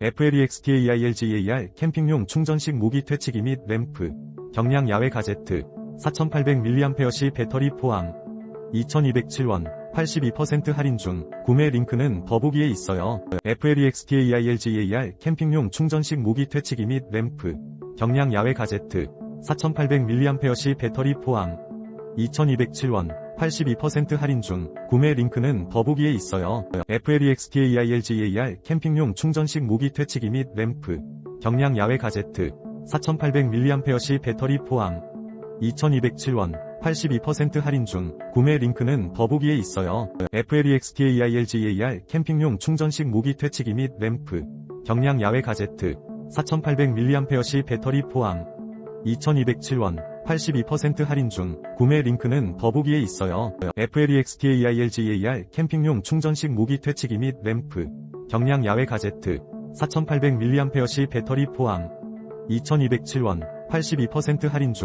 FLEXTAILGAR 캠핑용 충전식 무기 퇴치기 및 램프, 경량 야외 가제트, 4800mAh 배터리 포함, 2207원, 82% 할인 중, 구매 링크는 더보기에 있어요. FLEXTAILGAR 캠핑용 충전식 무기 퇴치기 및 램프, 경량 야외 가제트, 4800mAh 배터리 포함, 2207원, 82% 할인 중, 구매 링크는 더보기에 있어요. FLEXTAILGAR 캠핑용 충전식 무기 퇴치기 및 램프, 경량 야외 가제트, 4800mAh 배터리 포함, 2207원, 82% 할인 중, 구매 링크는 더보기에 있어요. FLEXTAILGAR 캠핑용 충전식 무기 퇴치기 및 램프, 경량 야외 가제트, 4800mAh 배터리 포함, 2207원, 82% 할인 중, 구매 링크는 더보기에 있어요. FLEXTAILGAR 캠핑용 충전식 무기 퇴치기 및 램프, 경량 야외 가제트, 4800mAh 배터리 포함, 2207원, 82% 할인 중,